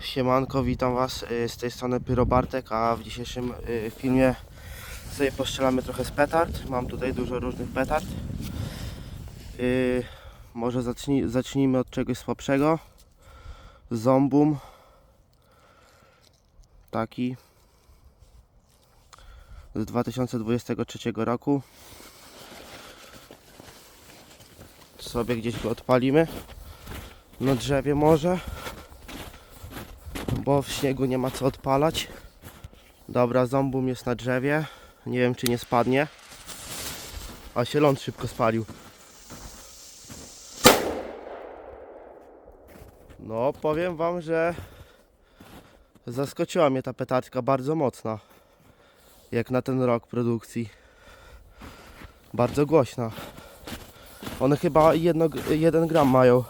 Siemanko, witam Was y, z tej strony Pyro Bartek, a w dzisiejszym y, filmie sobie postrzelamy trochę z petard. Mam tutaj dużo różnych petard. Y, Może zacznij, zacznijmy od czegoś słabszego. Zombum. Taki. Z 2023 roku. Sobie gdzieś go odpalimy. Na drzewie może bo w śniegu nie ma co odpalać. Dobra, zombum jest na drzewie. Nie wiem, czy nie spadnie. A się ląd szybko spalił. No, powiem Wam, że zaskoczyła mnie ta petardka bardzo mocna. Jak na ten rok produkcji. Bardzo głośna. One chyba jedno, jeden gram mają.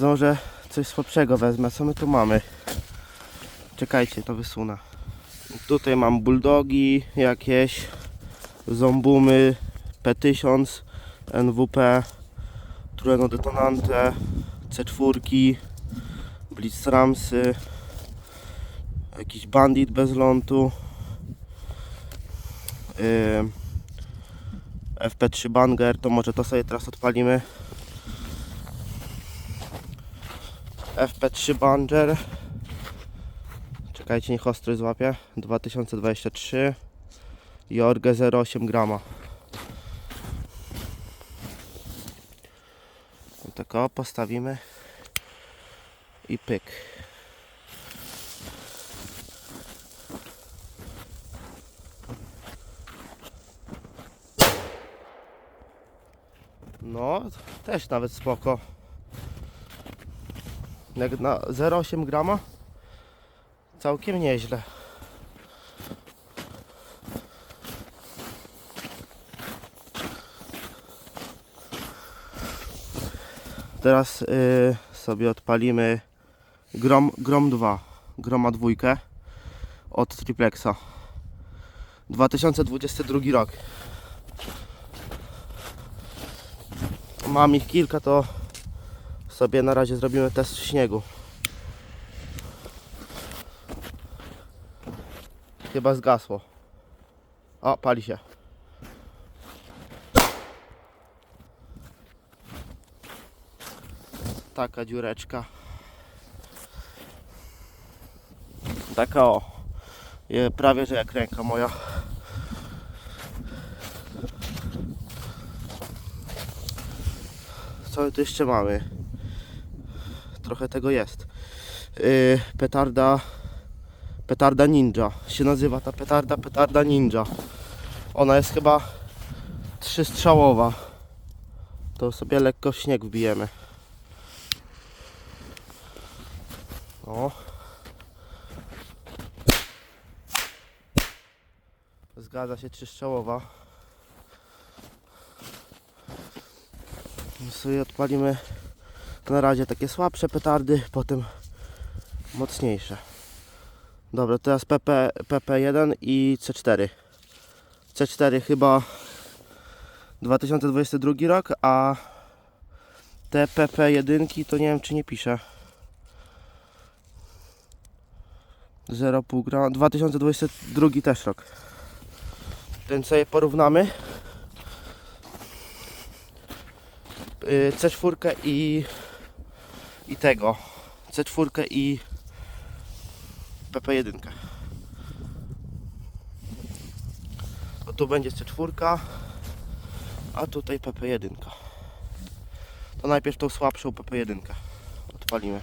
Może coś słabszego wezmę. Co my tu mamy? Czekajcie, to wysunę. Tutaj mam bulldogi jakieś, zombumy, P1000, NWP, Trueno Detonante, C4, Blitzramsy, jakiś bandit bez lądu, yy, FP3 Banger, to może to sobie teraz odpalimy. FP3 Banger. Czekajcie, niech ostry złapie. 2023. Jorge 0,8 grama. Tak o, postawimy. I pyk. No, też nawet spoko. Na 0,8 grama całkiem nieźle. Teraz y, sobie odpalimy Grom, Grom 2, Groma dwójkę od Triplexa. 2022 rok. Mam ich kilka, to sobie na razie zrobimy test śniegu. Chyba zgasło. O, pali się. Taka dziureczka. Taka o. Je- Prawie że jak ręka moja. Co tu jeszcze mamy? Trochę tego jest. Yy, petarda. Petarda ninja. Się nazywa ta petarda petarda ninja. Ona jest chyba trzystrzałowa. To sobie lekko śnieg wbijemy. O. Zgadza się trzystrzałowa. My sobie odpalimy na razie takie słabsze petardy, potem mocniejsze. Dobra, teraz PP, PP1 i C4. C4 chyba 2022 rok, a te PP1 to nie wiem czy nie piszę. 0,5 gram. 2022 też rok. Ten sobie porównamy. Y, C4 i i tego. C4 i PP1 to tu będzie C4 a tutaj PP1 to najpierw tą słabszą PP1 odpalimy.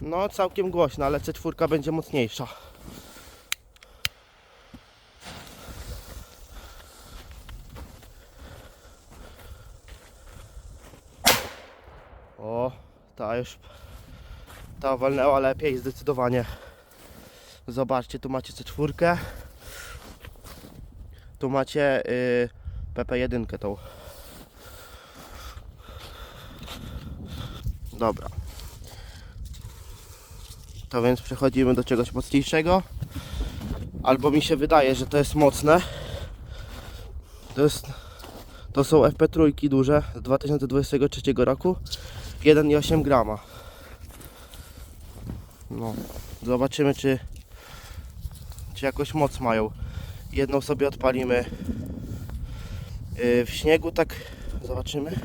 No całkiem głośno, ale C4 będzie mocniejsza O, ta już ta walnęła lepiej zdecydowanie. Zobaczcie, tu macie C4. Tu macie y, PP1 tą. Dobra. To więc przechodzimy do czegoś mocniejszego. albo mi się wydaje, że to jest mocne. To jest to są FP3 duże z 2023 roku 1,8 grama. No, zobaczymy czy czy jakoś moc mają. Jedną sobie odpalimy yy, w śniegu, tak zobaczymy.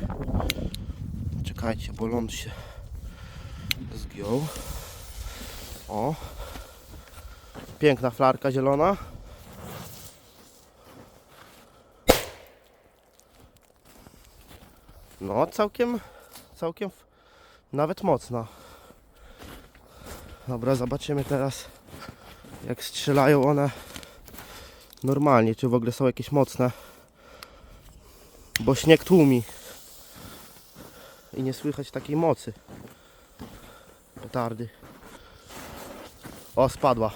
Czekajcie, bo ląd się zgiął. O. Piękna flarka zielona. No, całkiem, całkiem nawet mocna. Dobra, zobaczymy teraz jak strzelają one normalnie, czy w ogóle są jakieś mocne. Bo śnieg tłumi i nie słychać takiej mocy. Petardy. O, spadła.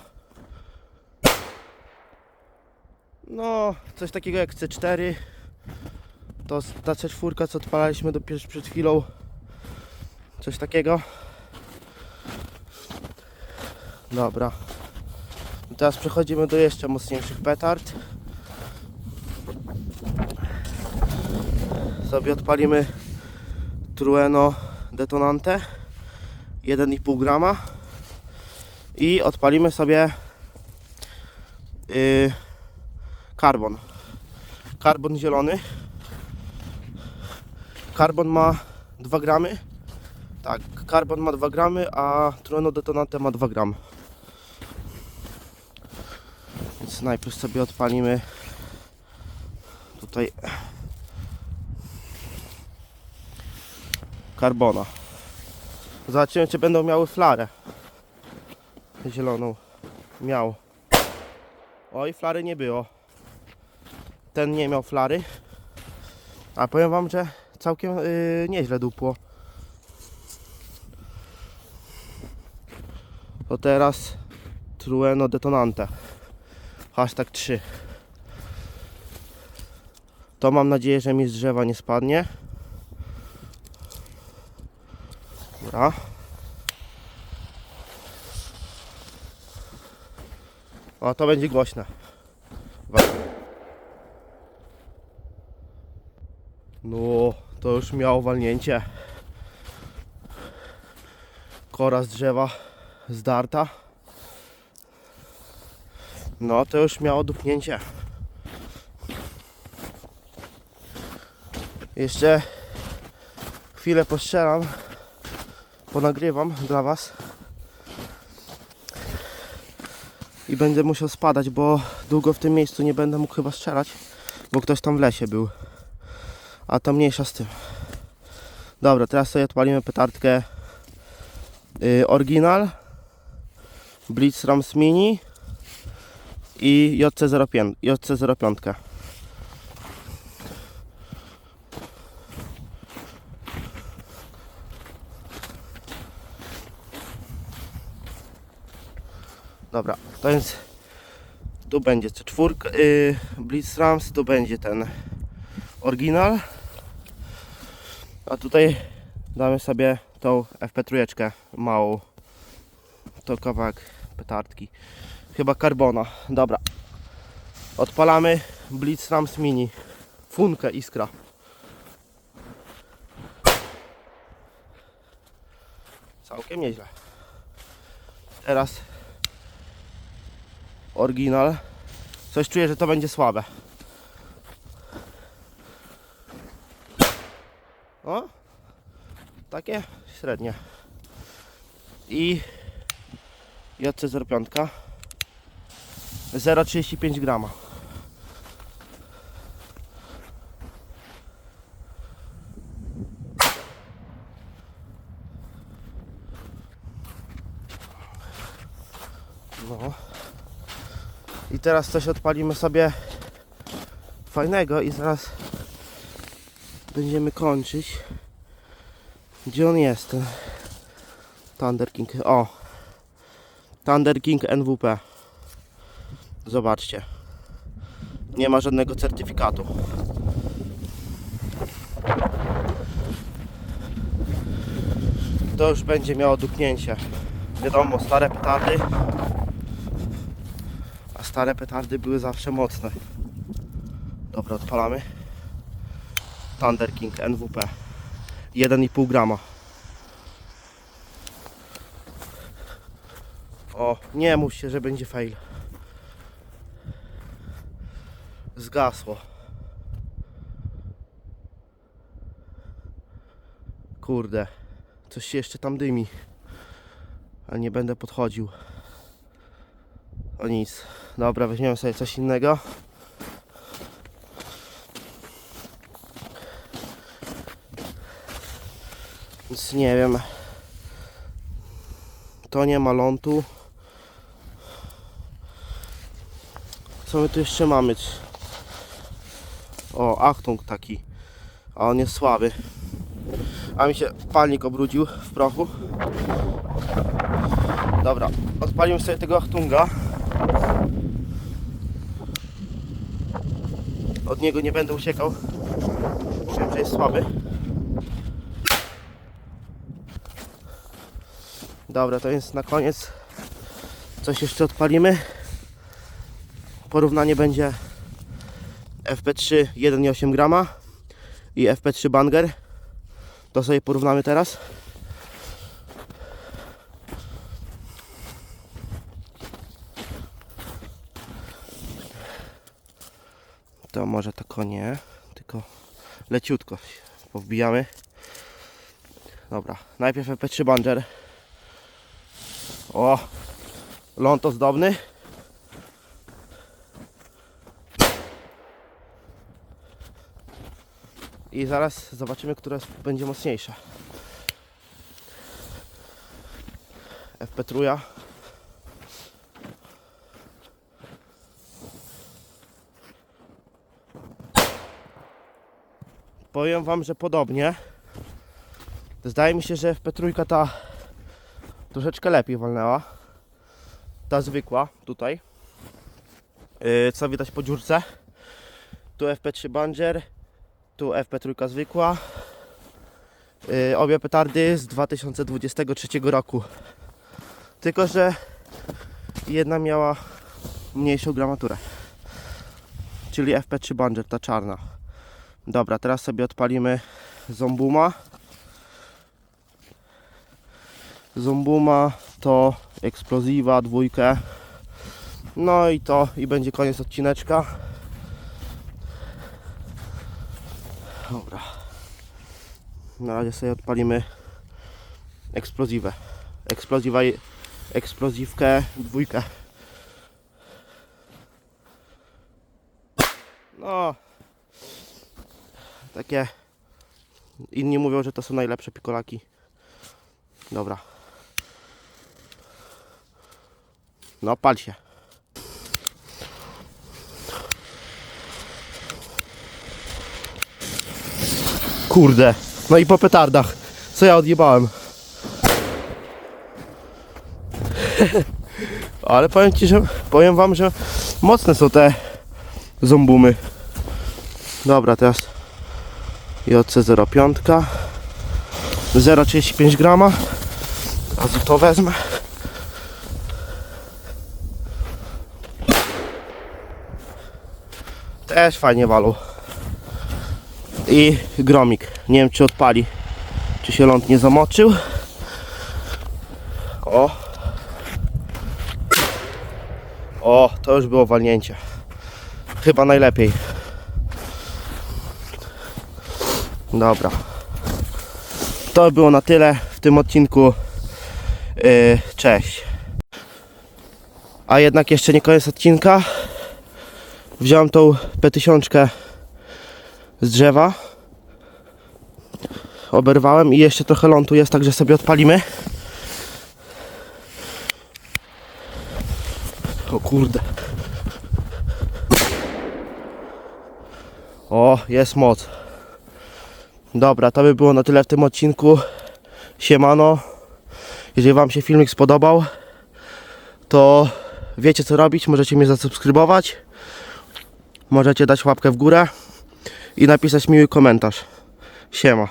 No, coś takiego jak C4. To ta C4, co odpalaliśmy dopiero przed chwilą. Coś takiego. Dobra. Teraz przechodzimy do jeszcze mocniejszych petard. Sobie odpalimy Trueno detonante 1,5 grama i odpalimy sobie yy, karbon. Karbon zielony. Karbon ma 2 gramy. Tak, karbon ma 2 gramy, a Trueno detonante ma 2 gramy. Więc najpierw sobie odpalimy tutaj karbona. Zobaczymy czy będą miały flarę zieloną. Miał. Oj, flary nie było. Ten nie miał flary. A powiem wam, że całkiem yy, nieźle dupło. To teraz Trueno detonante. Hashtag 3. To mam nadzieję, że mi z drzewa nie spadnie. Dobra. O, to będzie głośne. Wa- No, to już miało walnięcie. Kora z drzewa zdarta. No, to już miało dupnięcie. Jeszcze chwilę postrzelam, ponagrywam dla Was i będę musiał spadać, bo długo w tym miejscu nie będę mógł chyba strzelać, bo ktoś tam w lesie był. A to mniejsza z tym. Dobra, teraz sobie odpalimy petardkę y, Original Blitz Rams Mini i JC05. JC05. Dobra, to jest tu będzie C4 yy, Blitz Rams, tu będzie ten oryginal. A tutaj damy sobie tą FP3 małą. To kawałek petardki. Chyba karbona. Dobra. Odpalamy Blitz Rams Mini. Funkę iskra. Całkiem nieźle. Teraz oryginal. Coś czuję, że to będzie słabe. O, takie średnie. I JC05 0,35 grama. No. I teraz coś odpalimy sobie fajnego i zaraz będziemy kończyć. Gdzie on jest? ten Thunder King. O! Thunder King NWP. Zobaczcie. Nie ma żadnego certyfikatu. To już będzie miało dupnięcie. Wiadomo, stare petardy. A stare petardy były zawsze mocne. Dobra, odpalamy. Thunder King NWP. 1,5 grama. O, nie mów się, że będzie fail. Zgasło. Kurde, coś się jeszcze tam dymi. Ale nie będę podchodził. O nic. Dobra, weźmiemy sobie coś innego. Nic nie wiem. To nie ma lądu. Co my tu jeszcze mamy? O, Achtung taki. A on jest słaby. A mi się palnik obrudził w prochu. Dobra, odpalimy sobie tego Achtunga. Od niego nie będę uciekał. Wiem, że jest słaby. Dobra, to więc na koniec coś jeszcze odpalimy. Porównanie będzie FP3 1,8 grama i FP3 Banger. To sobie porównamy teraz. To może tylko nie, tylko leciutko powbijamy. Dobra, najpierw FP3 Banger. O, ląd ozdobny. I zaraz zobaczymy, która będzie mocniejsza. FP truja. Powiem Wam, że podobnie. Zdaje mi się, że FP trójka ta troszeczkę lepiej walnęła. Ta zwykła tutaj. Yy, co widać po dziurce. Tu FP3 Banger, tu FP3 zwykła. Yy, obie petardy z 2023 roku. Tylko, że jedna miała mniejszą gramaturę. Czyli FP3 Banger, ta czarna. Dobra, teraz sobie odpalimy Zombuma. Zombuma to eksplozywa, dwójkę. No i to i będzie koniec odcineczka. Dobra. Na razie sobie odpalimy eksplozywę. Eksplozywa, eksplozywkę, dwójkę. No. Takie. Inni mówią, że to są najlepsze pikolaki. Dobra. No, pal się. Kurde. No i po petardach. Co ja odjebałem? Ale powiem ci, że powiem wam, że mocne są te zombumy. Dobra, teraz JC05 0,35 grama. A to wezmę. Też fajnie walą. I gromik. Nie wiem czy odpali. Czy się ląd nie zamoczył. O. O, to już było walnięcie. Chyba najlepiej. Dobra. To było na tyle w tym odcinku. Yy, cześć. A jednak jeszcze nie koniec odcinka. Wziąłem tą P1000 z drzewa. Oberwałem i jeszcze trochę lądu jest, także sobie odpalimy. O kurde. O, jest moc. Dobra, to by było na tyle w tym odcinku. Siemano. Jeżeli Wam się filmik spodobał, to wiecie co robić. Możecie mnie zasubskrybować. Możecie dać łapkę w górę i napisać miły komentarz. Siema.